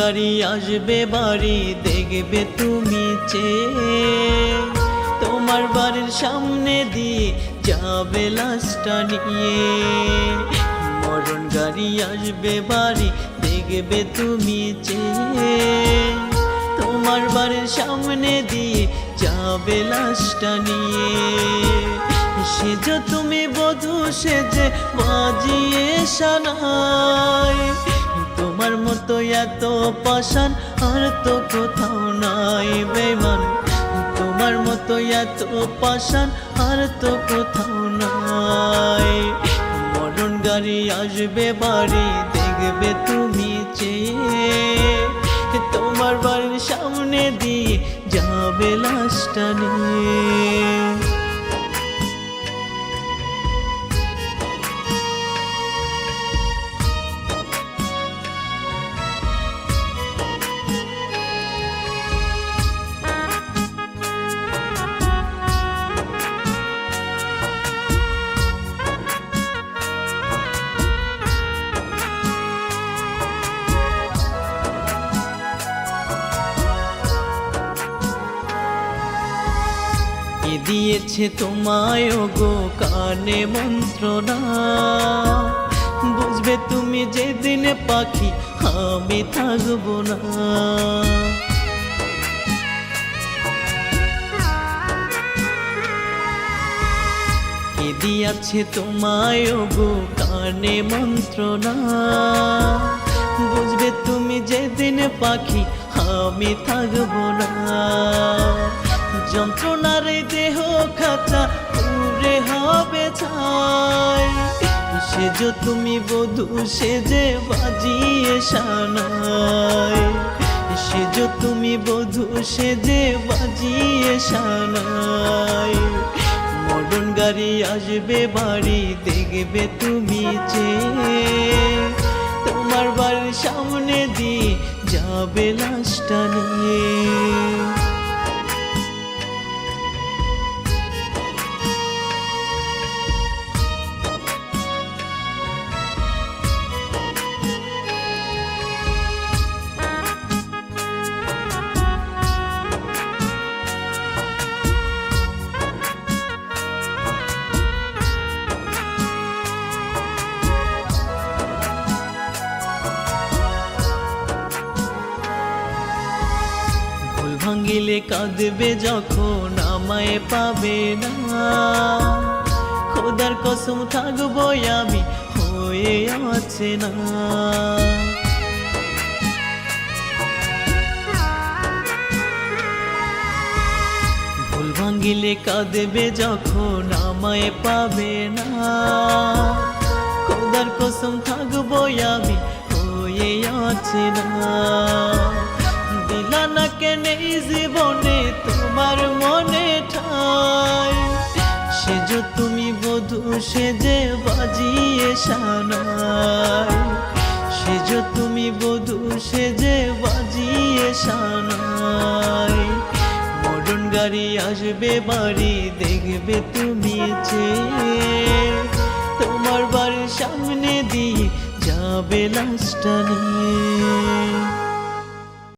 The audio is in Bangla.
গাড়ি আসবে, বাড়ি দেখবে তুমি চেয়ে। তোমার বাড়ির সামনে দিয়ে যাবে লাশটা নিয়ে। মরণ গাড়ি আসবে, বাড়ি দেখবে তুমি চেয়ে। তোমার বাড়ির সামনে দিয়ে যাবে লাশটা নিয়ে। সে যে তুমি বধূ যে বাজিয়ে সানাই মতো এত পাশান আর তো কোথাও নাই বেমান তোমার মতো এত পাশান আর তো কোথাও নাই। মরণ গাড়ি আসবে, বাড়ি দেখবে তুমি চেয়ে। তোমার বাড়ির সামনে দিয়ে যাবে লাশটা দিয়েছে তোমায় গো কানে মন্ত্রণা। বুঝবে তুমি যেদিন পাখি, আমি থাকব না। দিয়াছে তোমায় গো কানে মন্ত্রণা? বুঝবে তুমি যেদিন পাখি, আমি থাকব না। যন্ত্রণার দেহ খাঁচা পুরে হবে ছাই। সেজ তুমি বধূ সেজে বাজিয়ে সানাই। সেজ তুমি বধূ সেজে বাজিয়ে সানাই। মডন গাড়ি আসবে, বাড়ি দেখবে তুমি চেয়ে। তোমার বাড়ির সামনে দিয়ে যাবে লাশটা নিয়ে। কাঁদবে যখন আমায় পাবে না। খোদার কসম থাকব আমি, হয়ে আছে না। ভুল ভাঙিলে কাঁদবে যখন আমায় পাবে না। খোদার কসম থাকব আমি, হয়ে আছে না। দিলা না কেন এই জীবনে তোমার মনে ঠাই। সেজ তুমি বধূ সেজে বাজিয়ে সানাই। সেজ তুমি বধূ সেজে বাজিয়ে সানাই। মরণ গাড়ি আসবে, বাড়ি দেখবে তুমি চেয়ে তোমার বাড়ির সামনে দিয়ে যাবে লাশটা নিয়ে।